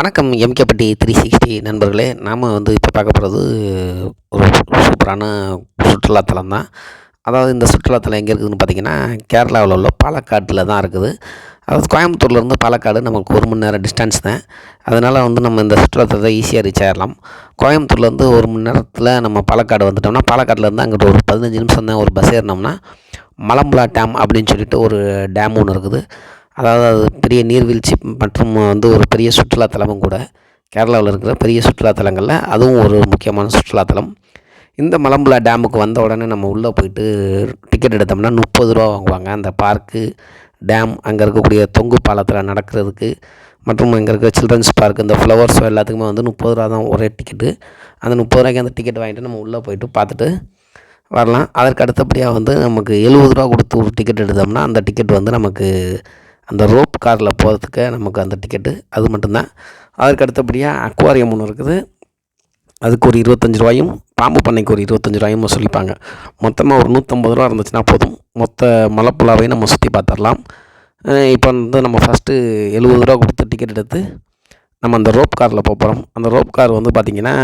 வணக்கம் எம்கேபட்டி three sixty நண்பர்களே. நாம் வந்து இப்போ பார்க்க போகிறது ஒரு சூப்பரான சுற்றுலாத்தலம் தான். அதாவது இந்த சுற்றுலாத்தலம் எங்கே இருக்குதுன்னு பார்த்தீங்கன்னா கேரளாவில் உள்ள பாலக்காட்டில் தான் இருக்குது. அதாவது கோயம்புத்தூர்லேருந்து பாலக்காடு நமக்கு ஒரு மணி நேரம் டிஸ்டன்ஸ் தான். அதனால் வந்து நம்ம இந்த சுற்றுலாத்தலத்தை ஈஸியாக ரீச் ஆகிடலாம் கோயம்புத்தூர்லேருந்து ஒரு மணி நேரத்தில் நம்ம பாலக்காடு வந்துட்டோம்னா பாலக்காட்டிலேருந்து அங்கிட்டு ஒரு பதினஞ்சு நிமிஷம் தான் ஒரு பஸ் ஏறினோம்னா மலம்புலா டேம் அப்படின்னு சொல்லிட்டு ஒரு டேம் ஒன்று இருக்குது. அதாவது அது பெரிய நீர்வீழ்ச்சி மற்றும் வந்து ஒரு பெரிய சுற்றுலாத்தலமும் கூட கேரளாவில் இருக்கிற பெரிய சுற்றுலாத்தலங்களில் அதுவும் ஒரு முக்கியமான சுற்றுலாத்தலம் இந்த மலம்புலா டேமுக்கு வந்த உடனே நம்ம உள்ளே போயிட்டு டிக்கெட் எடுத்தோம்னா முப்பது ரூபா வாங்குவாங்க. அந்த பார்க்கு டேம் அங்கே இருக்கக்கூடிய தொங்கு பாலத்தில் நடக்கிறதுக்கு மற்றும் இங்கே இருக்கிற சில்ட்ரன்ஸ் பார்க் இந்த ஃப்ளவர்ஸ் எல்லாத்துக்குமே வந்து முப்பது ரூபா தான் ஒரே டிக்கெட்டு அந்த முப்பது ரூபாய்க்கு அந்த டிக்கெட் வாங்கிட்டு நம்ம உள்ளே போயிட்டு பார்த்துட்டு வரலாம். அதற்கு அடுத்தபடியாக வந்து நமக்கு எழுபது ரூபா கொடுத்து ஒரு டிக்கெட் எடுத்தோம்னா அந்த டிக்கெட் வந்து நமக்கு அந்த ரோப் காரில் போகிறதுக்கு நமக்கு அந்த டிக்கெட்டு அது மட்டும்தான். அதற்கு அடுத்தபடியாக அக்வாரியம் ஒன்று இருக்குது. அதுக்கு ஒரு இருபத்தஞ்சி ரூபாயும் பாம்பு பண்ணைக்கு ஒரு இருபத்தஞ்சி ரூபாயும் சொல்லிப்பாங்க. மொத்தமாக ஒரு நூற்றம்பது ரூபா இருந்துச்சுன்னா போதும். மொத்த மலைப்புலாவையும் நம்ம சுற்றி பார்த்துடலாம் இப்போ வந்து நம்ம ஃபஸ்ட்டு எழுபது ரூபா கொடுத்து டிக்கெட் எடுத்து நம்ம அந்த ரோப் காரில் போக போகிறோம் அந்த ரோப் கார் வந்து பார்த்திங்கன்னா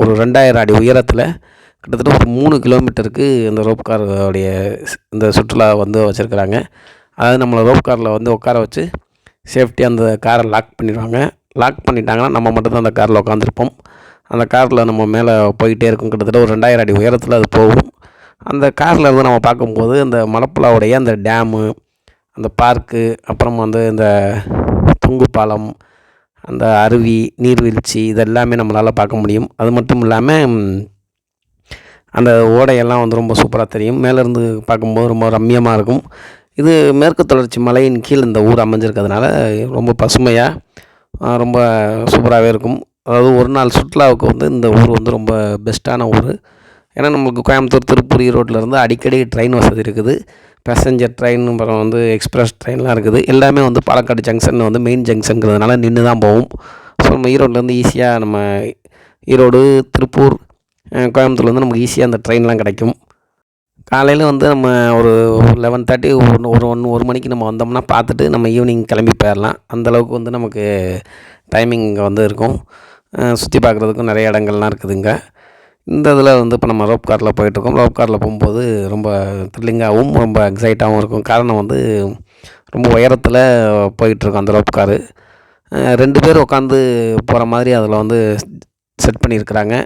ஒரு ரெண்டாயிரம் அடி உயரத்தில் கிட்டத்தட்ட ஒரு மூணு கிலோமீட்டருக்கு இந்த ரோப் காருடைய இந்த சுற்றுலா வந்து வச்சுருக்குறாங்க. அதாவது நம்மளை ரோப் காரில் வந்து உட்கார வச்சு சேஃப்டி அந்த காரை லாக் பண்ணிடுவாங்க. லாக் பண்ணிட்டாங்கன்னா நம்ம மட்டும்தான் அந்த காரில் உட்காந்துருப்போம். அந்த காரில் நம்ம மேலே போயிட்டே இருக்கும். கிட்டத்தட்ட ஒரு ரெண்டாயிரம் அடி உயரத்தில் அது போகும். அந்த காரில் இருந்து நம்ம பார்க்கும்போது அந்த மலப்புலாவுடைய அந்த டேமு அந்த பார்க்கு அப்புறம் வந்து இந்த தொங்கு பாலம் அந்த அருவி நீர்வீழ்ச்சி இதெல்லாமே நம்மளால் பார்க்க முடியும். அது மட்டும் இல்லாமல் அந்த ஓடையெல்லாம் வந்து ரொம்ப சூப்பராக தெரியும். மேலேருந்து பார்க்கும்போது ரொம்ப ரம்மியமாக இருக்கும். இது மேற்கு தொடர்ச்சி மலையின் கீழ் இந்த ஊர் அமைஞ்சிருக்கிறதுனால ரொம்ப பசுமையாக ரொம்ப சூப்பராகவே இருக்கும். அதாவது ஒரு நாள் சுற்றுலாவுக்கு வந்து இந்த ஊர் வந்து ரொம்ப பெஸ்ட்டான ஊர். ஏன்னா நம்மளுக்கு கோயம்புத்தூர் திருப்பூர் ஈரோட்டிலேருந்து அடிக்கடி ட்ரெயின் வசதி இருக்குது. பேசஞ்சர் ட்ரெயின் அப்புறம் வந்து எக்ஸ்பிரஸ் ட்ரெயின்லாம் இருக்குது. எல்லாமே வந்து பாலக்காடு ஜங்ஷன் வந்து மெயின் ஜங்ஷனுங்கிறதுனால நின்று தான் போகும். ஸோ நம்ம ஈரோட்லேருந்து ஈஸியாக நம்ம ஈரோடு திருப்பூர் கோயம்புத்தூர்லேருந்து நமக்கு ஈஸியாக அந்த ட்ரெயின்லாம் கிடைக்கும். காலையில் வந்து நம்ம ஒரு லெவன் தேர்ட்டி ஒன்று ஒரு ஒன்று ஒரு மணிக்கு நம்ம வந்தோம்னா பார்த்துட்டு நம்ம ஈவினிங் கிளம்பி போயிடலாம். அந்தளவுக்கு வந்து நமக்கு டைமிங் இங்கே வந்து இருக்கும். சுற்றி பார்க்குறதுக்கும் நிறைய இடங்கள்லாம் இருக்குதுங்க. இந்த இதில் வந்து இப்போ நம்ம ரோப் காரில் போயிட்டுருக்கோம். ரோப் காரில் போகும்போது ரொம்ப த்ரில்லிங்காகவும் ரொம்ப எக்ஸைட்டாகவும் இருக்கும். காரணம் வந்து ரொம்ப உயரத்தில் போயிட்டுருக்கோம் அந்த ரோப் காரு. ரெண்டு பேர் உட்காந்து போகிற மாதிரி அதில் வந்து செட் பண்ணியிருக்கிறாங்க.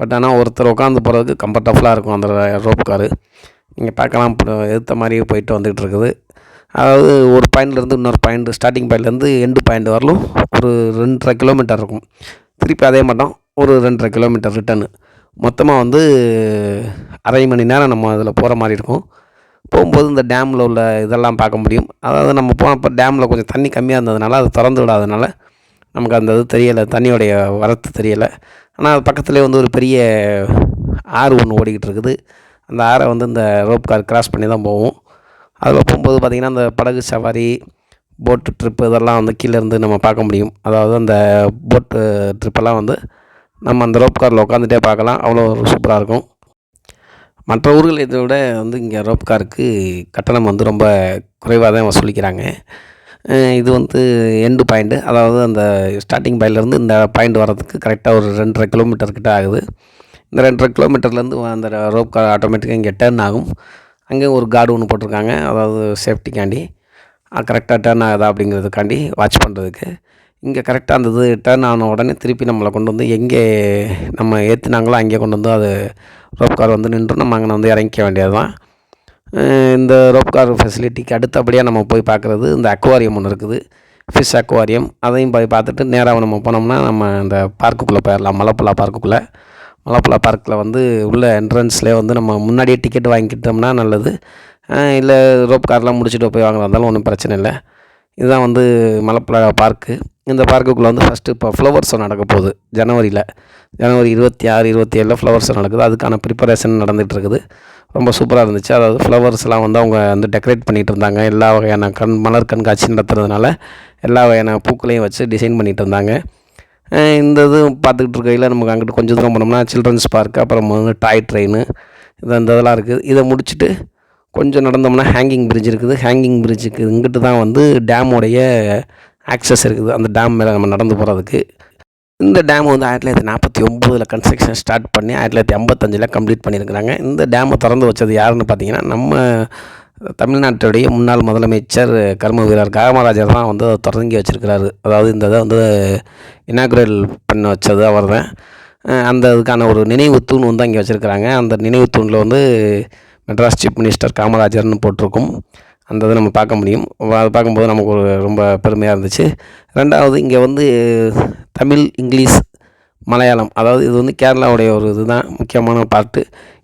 பட் ஆனால் ஒருத்தர் உட்காந்து போகிறதுக்கு கம்ஃபர்டபுளாக இருக்கும் அந்த ரோப் காரு நீங்கள் பார்க்கலாம் எடுத்த மாதிரியே போயிட்டு வந்துகிட்டு இருக்குது. அதாவது ஒரு பாயிண்ட்லேருந்து இன்னொரு பாயிண்ட் ஸ்டார்டிங் பாயிண்ட்லேருந்து எண்டு பாயிண்ட் வரலும் ஒரு ரெண்டரை கிலோமீட்டர் இருக்கும். திருப்பி அதே மாட்டோம் ஒரு ரெண்டரை கிலோமீட்டர் ரிட்டனு மொத்தமாக வந்து அரை மணி நேரம் நம்ம அதில் போகிற மாதிரி இருக்கும். போகும்போது இந்த டேமில் உள்ள இதெல்லாம் பார்க்க முடியும். அதாவது நம்ம போனப்போ டேமில் கொஞ்சம் தண்ணி கம்மியாக இருந்ததுனால அது திறந்து விடாதனால நமக்கு அந்த இது தெரியலை தண்ணியோடைய வரத்து தெரியலை. ஆனால் அது பக்கத்துலேயே வந்து ஒரு பெரிய ஆறு ஒன்று ஓடிக்கிட்டு இருக்குது. அந்த ஆறை வந்து இந்த ரோப் கார் கிராஸ் பண்ணி தான் போவோம் அதில் போகும்போது பார்த்திங்கன்னா அந்த படகு சவாரி போட்டு ட்ரிப்பு இதெல்லாம் வந்து கீழேருந்து நம்ம பார்க்க முடியும். அதாவது அந்த போட்டு ட்ரிப்பெல்லாம் வந்து நம்ம அந்த ரோப் காரில் உட்காந்துட்டே பார்க்கலாம். அவ்வளோ சூப்பராக இருக்கும். மற்ற ஊர்களை இதை விட வந்து இங்கே ரோப் காருக்கு கட்டணம் வந்து ரொம்ப குறைவாக தான் வசூலிக்கிறாங்க. இது வந்து எண்டு பாயிண்ட்டு அதாவது அந்த ஸ்டார்டிங் பாயிண்ட்லேருந்து இந்த பாயிண்ட் வரதுக்கு கரெக்டாக ஒரு ரெண்டரை கிலோமீட்டர் கிட்ட ஆகுது. இந்த ரெண்டரை கிலோமீட்டர்லேருந்து அந்த ரோப் கார் ஆட்டோமேட்டிக்காக இங்கே டேர்ன் ஆகும். அங்கேயும் ஒரு கார்டு ஒன்று போட்டிருக்காங்க. அதாவது சேஃப்டிக்காண்டி கரெக்டாக டேர்ன் ஆகுதா அப்படிங்கிறதுக்காண்டி வாட்ச் பண்ணுறதுக்கு இங்கே கரெக்டாக அந்த இது டேர்ன் ஆன உடனே திருப்பி நம்மளை கொண்டு வந்து எங்கே நம்ம ஏற்றுனாங்களோ அங்கே கொண்டு வந்து அது ரோப் கார் வந்து நின்று நம்ம அங்கே வந்து இறங்கிக்க வேண்டியது தான் இந்த ரோப் கார் ஃபெசிலிட்டிக்கு அடுத்தபடியாக நம்ம போய் பார்க்குறது இந்த அக்வாரியம் ஒன்று இருக்குது. ஃபிஷ் அக்வாரியம் அதையும் போய் பார்த்துட்டு நேராக நம்ம போனோம்னா நம்ம இந்த பார்க்குக்குள்ளே போயிடலாம் மலப்புலா பார்க்குக்குள்ளே மலப்புலா பார்க்கில் வந்து உள்ள என்ட்ரன்ஸ்லேயே வந்து நம்ம முன்னாடியே டிக்கெட் வாங்கிக்கிட்டோம்னா நல்லது. இல்லை ரோப் கார்லாம் முடிச்சுட்டு போய் வாங்குறதா இருந்தாலும் ஒன்றும் பிரச்சனை இல்லை. இதுதான் வந்து மலப்புலா பார்க்கு இந்த பார்க்குக்குள்ளே வந்து ஃபஸ்ட்டு இப்போ ஃப்ளவர் ஷோ நடக்க போகுது. ஜனவரியில். ஜனவரி இருபத்தி ஆறு இருபத்தி ஏழில் ஃப்ளவர் ஷோ நடக்குது. அதுக்கான ப்ரிப்பரேஷன் நடந்துகிட்டு இருக்குது ரொம்ப சூப்பராக இருந்துச்சு. அதாவது ஃப்ளவர்ஸ்லாம் வந்து அவங்க வந்து டெக்கரேட் பண்ணிகிட்டு இருந்தாங்க. எல்லா வகையான கண் மலர் கண்காட்சி நடத்துறதுனால எல்லா வகையான பூக்களையும் வச்சு டிசைன் பண்ணிகிட்டு இருந்தாங்க. இந்த இது பார்த்துக்கிட்டு இருக்கையில் நமக்கு அங்கிட்டு கொஞ்சம் தூரம் போனோம்னா சில்ட்ரன்ஸ் பார்க் அப்புறம் வந்து டாய் ட்ரெயின் இது இந்த இதெல்லாம் இருக்குது. இதை முடிச்சுட்டு கொஞ்சம் நடந்தோம்னா ஹேங்கிங் பிரிட்ஜ் இருக்குது. ஹேங்கிங் பிரிட்ஜுக்கு இங்கிட்டு தான் வந்து டேமோடைய ஆக்சஸ் இருக்குது. அந்த டேம் மேலே நம்ம நடந்து போகிறதுக்கு இந்த டேம் வந்து ஆயிரத்தி தொள்ளாயிரத்தி நாற்பத்தி ஒம்போதில் கன்ஸ்ட்ரக்ஷன் ஸ்டார்ட் பண்ணி ஆயிரத்தி தொள்ளாயிரத்தி ஐம்பத்தஞ்சில் கம்ப்ளீட் பண்ணியிருக்கிறாங்க. இந்த டேமை திறந்து வச்சது யாருன்னு பார்த்தீங்கன்னா நம்ம தமிழ்நாட்டுடைய முன்னாள் முதலமைச்சர் கர்ம வீரர் காமராஜர் தான் வந்து அதை தொடங்கி வச்சிருக்கிறாரு. அதாவது இந்த இதை வந்து இனாகுரல் பண்ண வச்சது அவர் தான் அந்த இதுக்கான ஒரு நினைவு தூண் வந்து அங்கே வச்சுருக்கிறாங்க. அந்த நினைவு தூணில் வந்து மெட்ராஸ் சீஃப் மினிஸ்டர் காமராஜர்னு போட்டிருக்கும். அந்த இதை நம்ம பார்க்க முடியும். அதை பார்க்கும்போது நமக்கு ஒரு ரொம்ப பெருமையாக இருந்துச்சு. ரெண்டாவது இங்கே வந்து தமிழ் இங்கிலீஷ் மலையாளம் அதாவது இது வந்து கேரளாவுடைய ஒரு இதுதான் முக்கியமான பார்ட்டு.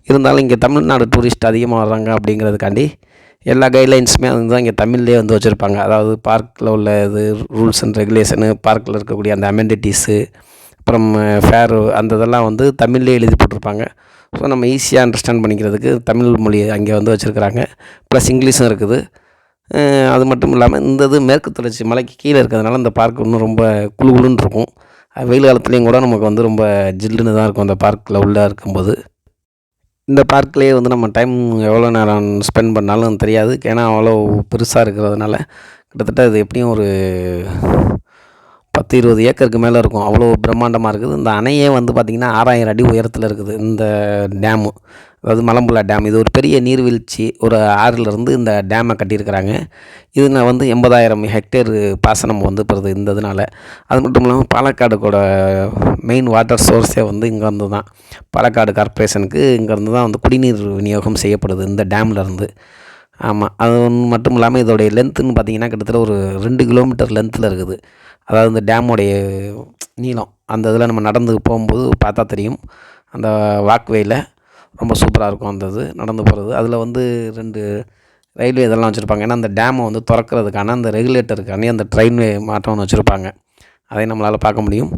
இருந்தாலும் இங்கே தமிழ்நாடு டூரிஸ்ட் அதிகமாக வர்றாங்க அப்படிங்கிறதுக்காண்டி எல்லா கைட்லைன்ஸுமே வந்து தான் இங்கே தமிழ்லேயே வந்து வச்சுருப்பாங்க. அதாவது பார்க்கில் உள்ள இது ரூல்ஸ் அண்ட் ரெகுலேஷனு பார்க்கில் இருக்கக்கூடிய அந்த அமெண்டிட்டிஸு அப்புறம் ஃபேரு அந்த இதெல்லாம் வந்து தமிழ்லேயே எழுதி போட்டிருப்பாங்க. ஸோ நம்ம ஈஸியாக அண்டர்ஸ்டாண்ட் பண்ணிக்கிறதுக்கு தமிழ் மொழி அங்கே வந்து வச்சுருக்கிறாங்க. ப்ளஸ் இங்கிலீஷும் இருக்குது. அது மட்டும் இல்லாமல் இந்த இது மேற்கு தொடர்ச்சி மலைக்கு கீழே இருக்கிறதுனால இந்த பார்க் இன்னும் ரொம்ப குளு குழுன்னு இருக்கும். வெயில் காலத்துலேயும் கூட நமக்கு வந்து ரொம்ப ஜில்லுன்னு தான் இருக்கும் அந்த பார்க்கில் உள்ளே இருக்கும்போது. இந்த பார்க்லேயே வந்து நம்ம டைம் எவ்வளோ நேரம் ஸ்பெண்ட் பண்ணாலும் தெரியாது. ஏன்னா அவ்வளோ பெருசாக இருக்கிறதுனால கிட்டத்தட்ட அது எப்படியும் ஒரு பத்து இருபது ஏக்கருக்கு மேலே இருக்கும். அவ்வளோ பிரம்மாண்டமாக இருக்குது. இந்த அணையே வந்து பார்த்திங்கன்னா ஆறாயிரம் அடி உயரத்தில் இருக்குது. இந்த டேமு. அதாவது மலம்புலா டேம். இது ஒரு பெரிய நீர்வீழ்ச்சி. ஒரு ஆறிலிருந்து இந்த டேமை கட்டியிருக்கிறாங்க. இதில் வந்து எண்பதாயிரம் ஹெக்டேர் பாசனம் வந்து பெறுது இந்த இதனால். அது மட்டும் இல்லாமல் பாலக்காடு கூட மெயின் வாட்டர் சோர்ஸே வந்து இங்கேருந்து தான். பாலக்காடு கார்ப்பரேஷனுக்கு இங்கேருந்து தான் வந்து குடிநீர் விநியோகம் செய்யப்படுது இந்த டேம்லேருந்து ஆமாம் அது ஒன்று மட்டும் இல்லாமல் இதோடைய லென்த்துன்னு பார்த்தீங்கன்னா கிட்டத்தட்ட ஒரு ரெண்டு கிலோமீட்டர் லென்த்தில் இருக்குது. அதாவது இந்த டேமுடைய நீளம் அந்த இதில் நம்ம நடந்து போகும்போது பார்த்தா தெரியும். அந்த வாக்வேயில் ரொம்ப சூப்பராக இருக்கும் அந்த இது நடந்து போகிறது அதில் வந்து ரெண்டு ரயில்வே இதெல்லாம் வச்சுருப்பாங்க. ஏன்னா அந்த டேமை வந்து திறக்கிறதுக்கான அந்த ரெகுலேட்டருக்கான அந்த ட்ரெயின்வே மாற்றம் ஒன்று வச்சுருப்பாங்க. அதையும் நம்மளால் பார்க்க முடியும்.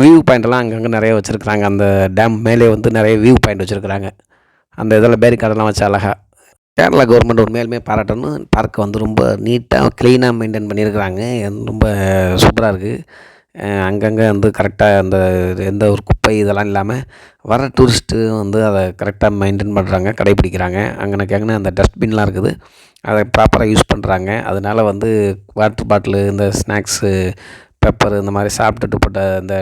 வியூ பாயிண்ட்லாம் அங்கங்கே நிறைய வச்சுருக்குறாங்க. அந்த டேம் மேலே வந்து நிறைய வியூ பாயிண்ட் வச்சுருக்குறாங்க. அந்த இதில் பேரிக்கார்டெல்லாம் வச்சு அழகாக கேரளா கவர்மெண்ட் உண்மையாலுமே பாராட்டணும். பார்க் வந்து ரொம்ப நீட்டாக க்ளீனாக மெயின்டைன் பண்ணியிருக்கிறாங்க. ரொம்ப சூப்பராக இருக்குது அங்கங்கே வந்து கரெக்டாக அந்த எந்த ஒரு குப்பை இதெல்லாம் இல்லாமல் வர டூரிஸ்ட்டு வந்து அதை கரெக்டாக மெயின்டைன் பண்ணுறாங்க கடைப்பிடிக்கிறாங்க அங்கனக்கு அங்கே அந்த டஸ்ட்பின்லாம் இருக்குது. அதை ப்ராப்பராக யூஸ் பண்ணுறாங்க அதனால் வந்து வாட்டர் பாட்டிலு இந்த ஸ்நாக்ஸு பெப்பர் இந்த மாதிரி சாப்பிட்டுட்டு போட்ட இந்த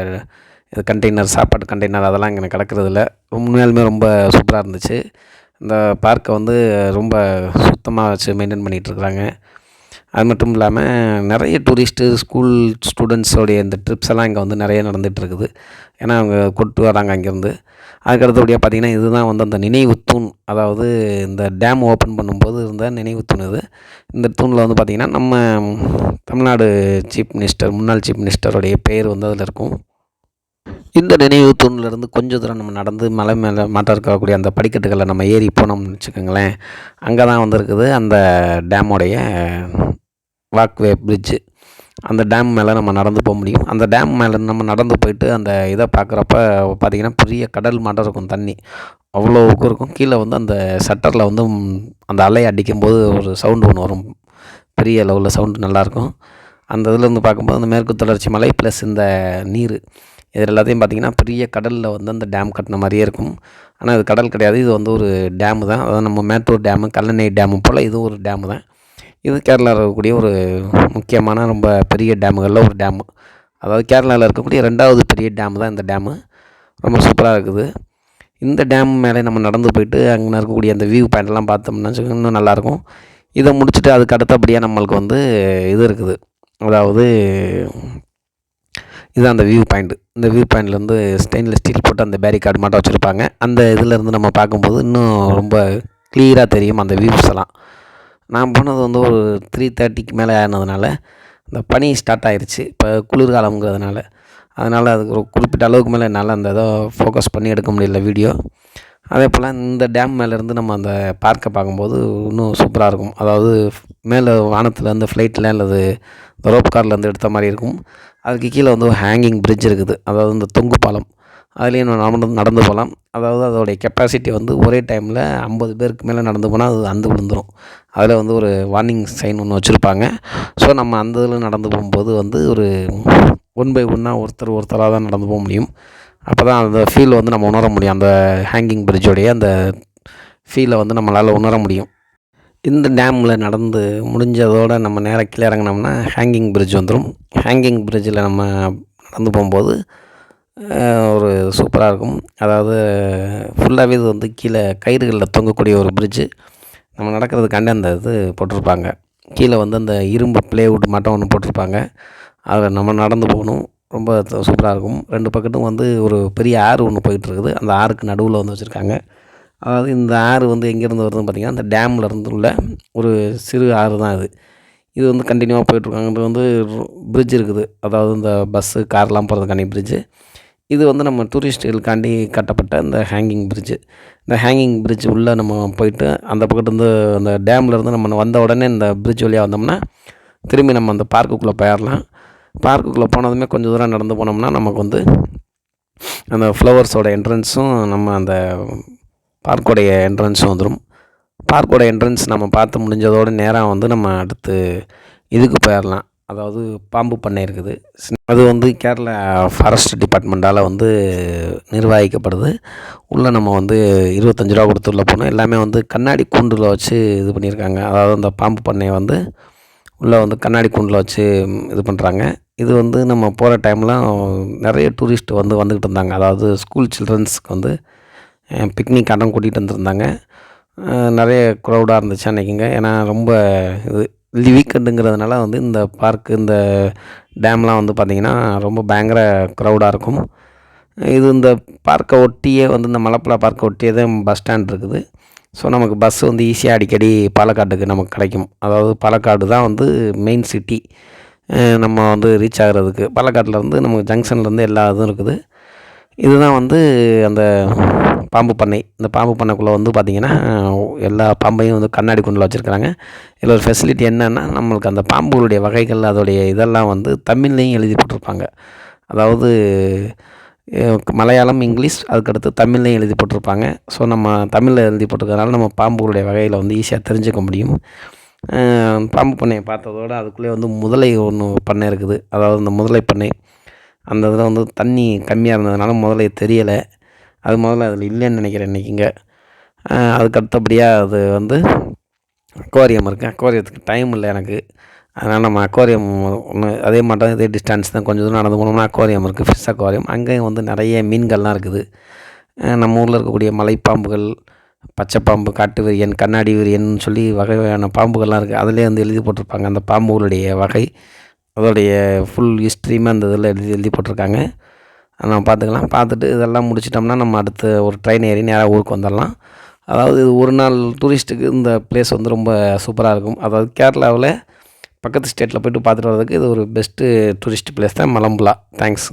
இது கண்டெய்னர் சாப்பாடு கண்டெய்னர் அதெல்லாம் இங்கே கிடக்கிறதில்ல. உண்மையாலுமே ரொம்ப சூப்பராக இருந்துச்சு. இந்த பார்க்கை வந்து ரொம்ப சுத்தமாக வச்சு மெயின்டைன் பண்ணிகிட்ருக்குறாங்க அது மட்டும் இல்லாமல் நிறைய டூரிஸ்ட்டு ஸ்கூல் ஸ்டூடெண்ட்ஸோடைய இந்த ட்ரிப்ஸ் எல்லாம் இங்கே வந்து நிறைய நடந்துகிட்ருக்குது ஏன்னா அவங்க கொட்டு வராங்க அங்கேருந்து அதுக்கு அடுத்தபடியாக பார்த்திங்கன்னா இதுதான் வந்து அந்த நினைவு தூண். அதாவது இந்த டேம் ஓப்பன் பண்ணும்போது இருந்த நினைவு தூண் இது. இந்த தூணில் வந்து பார்த்திங்கன்னா நம்ம தமிழ்நாடு சீஃப் மினிஸ்டர் முன்னாள் சீஃப் மினிஸ்டருடைய பெயர் வந்து அதில் இருக்கும். இந்த நினைவு தூண்லேருந்து கொஞ்சம் தூரம் நம்ம நடந்து மலை மேலே மாட்ட இருக்கக்கூடிய அந்த படிக்கட்டுகளை நம்ம ஏறி போனோம்னு வச்சுக்கோங்களேன் அங்கே தான் வந்துருக்குது அந்த டேமோடைய வாக்வே பிரிட்ஜு அந்த டேம் மேலே நம்ம நடந்து போக முடியும். அந்த டேம் மேலே நம்ம நடந்து போயிட்டு அந்த இதை பார்க்குறப்ப பார்த்திங்கன்னா பெரிய கடல் மாட்டம் இருக்கும் தண்ணி. அவ்வளோவுக்கு இருக்கும். கீழே வந்து அந்த ஷட்டரில் வந்து அந்த அலை அடிக்கும்போது ஒரு சவுண்டு ஒன்று வரும். பெரிய லெவலில் சவுண்டு நல்லாயிருக்கும் அந்த இதுலேருந்து பார்க்கும்போது அந்த மேற்கு தொடர்ச்சி மலை ப்ளஸ் இந்த நீர். இது எல்லாத்தையும் பார்த்திங்கன்னா பெரிய கடலில் வந்து அந்த டேம் கட்டின மாதிரியே இருக்கும். ஆனால் இது கடல் கிடையாது. இது வந்து ஒரு டேமு தான். அதாவது நம்ம மேட்டூர் டேமு கல்லணை டேமு போல் இதுவும் ஒரு டேமு தான். இது கேரளாவில் இருக்கக்கூடிய ஒரு முக்கியமான ரொம்ப பெரிய டேமுகளில் ஒரு டேமு அதாவது கேரளாவில் இருக்கக்கூடிய ரெண்டாவது பெரிய டேமு தான் இந்த டேமு ரொம்ப சூப்பராக இருக்குது. இந்த டேம் மேலே நம்ம நடந்து போயிட்டு அங்கே இருக்கக்கூடிய அந்த வியூ பாயிண்ட்லாம் பார்த்தோம்னா இன்னும் நல்லாயிருக்கும் இதை முடிச்சுட்டு அதுக்கு அடுத்தபடியாக நம்மளுக்கு வந்து இது இருக்குது. அதாவது இதுதான் அந்த வியூ பாயிண்ட் இந்த வியூ பாயிண்ட்லேருந்து ஸ்டெயின்லெஸ் ஸ்டீல் போட்டு அந்த பேரிகார்டு மாட்ட வச்சுருப்பாங்க. அந்த இதுலேருந்து நம்ம பார்க்கும்போது இன்னும் ரொம்ப கிளியராக தெரியும் அந்த வியூஸ் எல்லாம். நான் போனது வந்து ஒரு த்ரீ தேர்ட்டிக்கு மேலே ஆனதுனால இந்த பனி ஸ்டார்ட் ஆயிருச்சு. இப்போ குளிர்காலங்கிறதுனால அதனால் அதுக்கு ஒரு குறிப்பிட்ட அளவுக்கு மேலே என்னால் அந்த இதை ஃபோக்கஸ் பண்ணி எடுக்க முடியல வீடியோ அதே போல் இந்த டேம் மேலேருந்து நம்ம அந்த பார்க்கை பார்க்கும்போது இன்னும் சூப்பராக இருக்கும். அதாவது மேலே வானத்தில் அந்த ஃப்ளைட்டில் அல்லது ரோப் கார்லேருந்து எடுத்த மாதிரி இருக்கும். அதுக்கு கீழே வந்து ஒரு ஹேங்கிங் பிரிட்ஜ் இருக்குது. அதாவது இந்த தொங்கு பாலம். அதுலேயும் நம்ம நடந்து நடந்து போகலாம். அதாவது அதோடைய கெப்பாசிட்டி வந்து ஒரே டைமில் ஐம்பது பேருக்கு மேலே நடந்து போனால் அது அந்து விழுந்துரும். அதில் வந்து ஒரு வார்னிங் சைன் ஒன்று வச்சுருப்பாங்க. ஸோ நம்ம அந்த இதில் நடந்து போகும்போது வந்து ஒரு ஒன் பை ஒன்னாக ஒருத்தர் ஒருத்தராக தான் நடந்து போக முடியும். அப்போ தான் அந்த ஃபீல் வந்து நம்ம உணர முடியும். அந்த ஹேங்கிங் பிரிட்ஜோடைய அந்த ஃபீலை வந்து நம்மளால் உணர முடியும். இந்த டேமில் நடந்து முடிஞ்சதோடு நம்ம நேராக கீழே இறங்குனோம்னா ஹேங்கிங் பிரிட்ஜ் வந்துடும் ஹேங்கிங் பிரிட்ஜில் நம்ம நடந்து போகும்போது ஒரு சூப்பராக இருக்கும். அதாவது ஃபுல்லாகவே இது வந்து கீழே கயிறுகளில் தொங்கக்கூடிய ஒரு பிரிட்ஜு நம்ம நடக்கிறதுக்காண்டி அந்த இது போட்டிருப்பாங்க. கீழே வந்து அந்த இரும்பு ப்ளேவுட் மட்டம் ஒன்று போட்டிருப்பாங்க. அதில் நம்ம நடந்து போகணும். ரொம்ப சூப்பராக இருக்கும். ரெண்டு பக்கத்தும் வந்து ஒரு பெரிய ஆறு ஒன்று போயிட்டுருக்குது அந்த ஆறுக்கு நடுவில் வந்து வச்சுருக்காங்க. அதாவது இந்த ஆறு வந்து எங்கேருந்து வருதுன்னு பார்த்திங்கன்னா அந்த டேமில் இருந்து உள்ள ஒரு சிறு ஆறு தான் இது. இது வந்து கண்டினியூவாக போயிட்டுருக்காங்க இது வந்து பிரிட்ஜ் இருக்குது. அதாவது இந்த பஸ்ஸு கார்லாம் போகிறதுக்காண்டி பிரிட்ஜு இது வந்து நம்ம டூரிஸ்ட்டுகளுக்காண்டி கட்டப்பட்ட இந்த ஹேங்கிங் பிரிட்ஜு இந்த ஹேங்கிங் பிரிட்ஜ் உள்ளே நம்ம போயிட்டு அந்த பக்கத்துலேருந்து அந்த டேமில் இருந்து நம்ம வந்த உடனே இந்த பிரிட்ஜ் வழியாக வந்தோம்னா திரும்பி நம்ம அந்த பார்க்குக்குள்ளே போயிடலாம். பார்க்குக்குள்ளே போனதுமே கொஞ்சம் தூரம் நடந்து போனோம்னா நமக்கு வந்து அந்த ஃப்ளவர்ஸோட என்ட்ரன்ஸும் நம்ம அந்த பார்க்கோடைய என்ட்ரன்ஸ் வந்துடும் பார்க்கோட என்ட்ரன்ஸ் நம்ம பார்த்து முடிஞ்சதோடு நேராக வந்து நம்ம அடுத்து இதுக்கு போயிடலாம் அதாவது பாம்பு பண்ணை இருக்குது. அது வந்து கேரளா ஃபாரஸ்ட் டிபார்ட்மெண்ட்டால் வந்து நிர்வகிக்கப்படுது. உள்ளே நம்ம வந்து இருபத்தஞ்சி ரூபா கொடுத்து உள்ளே போகணும் எல்லாமே வந்து கண்ணாடி கூண்டில் வச்சு இது பண்ணியிருக்காங்க. அதாவது அந்த பாம்பு பண்ணையை வந்து உள்ளே வந்து கண்ணாடி கூண்டில் வச்சு இது பண்ணுறாங்க இது வந்து நம்ம போகிற டைம்லாம் நிறைய டூரிஸ்ட் வந்து வந்துக்கிட்டு இருந்தாங்க. அதாவது ஸ்கூல் சில்ட்ரன்ஸ்க்கு வந்து பிக்னிக் அடம் கூட்டிகிட்டு வந்திருந்தாங்க. நிறைய க்ரௌடாக இருந்துச்சு அன்றைக்கிங்க ஏன்னா ரொம்ப இது வீக்கெண்டுங்கிறதுனால வந்து இந்த பார்க்கு இந்த டேம்லாம் வந்து பார்த்திங்கன்னா ரொம்ப பயங்கர க்ரௌடாக இருக்கும். இது இந்த பார்க்கை ஒட்டியே வந்து இந்த மலப்பலா பார்க்கை ஒட்டியே தான் பஸ் ஸ்டாண்ட் இருக்குது. ஸோ நமக்கு பஸ் வந்து ஈஸியாக அடிக்கடி பாலக்காட்டுக்கு நமக்கு கிடைக்கும். அதாவது பாலக்காடு தான் வந்து மெயின் சிட்டி நம்ம வந்து ரீச் ஆகிறதுக்கு. பாலக்காட்டில் இருந்து நமக்கு ஜங்ஷன்லேருந்து எல்லா இதுவும் இருக்குது. இதுதான் வந்து அந்த பாம்பு பண்ணை. இந்த பாம்பு பண்ணைக்குள்ளே வந்து பார்த்திங்கன்னா எல்லா பாம்பையும் வந்து கண்ணாடி குண்டில் வச்சுருக்குறாங்க. இதில் ஒரு ஃபெசிலிட்டி என்னென்னா நம்மளுக்கு அந்த பாம்புகளுடைய வகைகள் அதோடைய இதெல்லாம் வந்து தமிழ்லேயும் எழுதி போட்டிருப்பாங்க. அதாவது மலையாளம் இங்கிலீஷ் அதுக்கடுத்து தமிழ்லையும் எழுதி போட்டிருப்பாங்க. ஸோ நம்ம தமிழில் எழுதி போட்டிருக்கறனால நம்ம பாம்புகளுடைய வகையில் வந்து ஈஸியாக தெரிஞ்சுக்க முடியும். பாம்பு பண்ணையை பார்த்ததோட அதுக்குள்ளே வந்து முதலை ஒன்று பண்ணை இருக்குது. அதாவது இந்த முதலை பண்ணை. அந்த இதில் வந்து தண்ணி கம்மியாக இருந்ததுனால முதல்ல தெரியலை. அது முதல்ல அதில் இல்லைன்னு நினைக்கிறேன் இன்றைக்கிங்க அதுக்கு அடுத்தபடியாக அது வந்து அக்வாரியம் இருக்குது அக்வாரியத்துக்கு டைம் இல்லை எனக்கு. அதனால் நம்ம அக்வாரியம் ஒன்று அதே மாட்டோம் இதே டிஸ்டன்ஸ் தான். கொஞ்சம் தூரம் நடந்து போனோம்னா அக்வாரியம் இருக்குது ஃபிஷ் அக்வாரியம். அங்கேயும் வந்து நிறைய மீன்கள்லாம் இருக்குது. நம்ம ஊரில் இருக்கக்கூடிய மலைப்பாம்புகள் பச்சைப்பாம்பு காட்டு விரியன் கண்ணாடி விரியன் சொல்லி வகை வகையான பாம்புகள்லாம் இருக்குது அதிலே வந்து எழுதி போட்டிருப்பாங்க அந்த பாம்புகளுடைய வகை. அதோடைய ஃபுல் ஹிஸ்ட்ரியுமே அந்த இதில் எழுதி எழுதி போட்டிருக்காங்க. அதை நம்ம பார்த்துக்கலாம். பார்த்துட்டு இதெல்லாம் முடிச்சிட்டோம்னா நம்ம அடுத்து ஒரு ட்ரெயின் ஏறி நேராக ஊருக்கு வந்துடலாம். அதாவது இது ஒரு நாள் டூரிஸ்ட்டுக்கு இந்த பிளேஸ் வந்து ரொம்ப சூப்பராக இருக்கும். அதாவது கேரளாவில் பக்கத்து ஸ்டேட்டில் போயிட்டு பார்த்துட்டு வர்றதுக்கு இது ஒரு பெஸ்ட்டு டூரிஸ்ட் பிளேஸ் தான் மலம்புலா தேங்க்ஸ்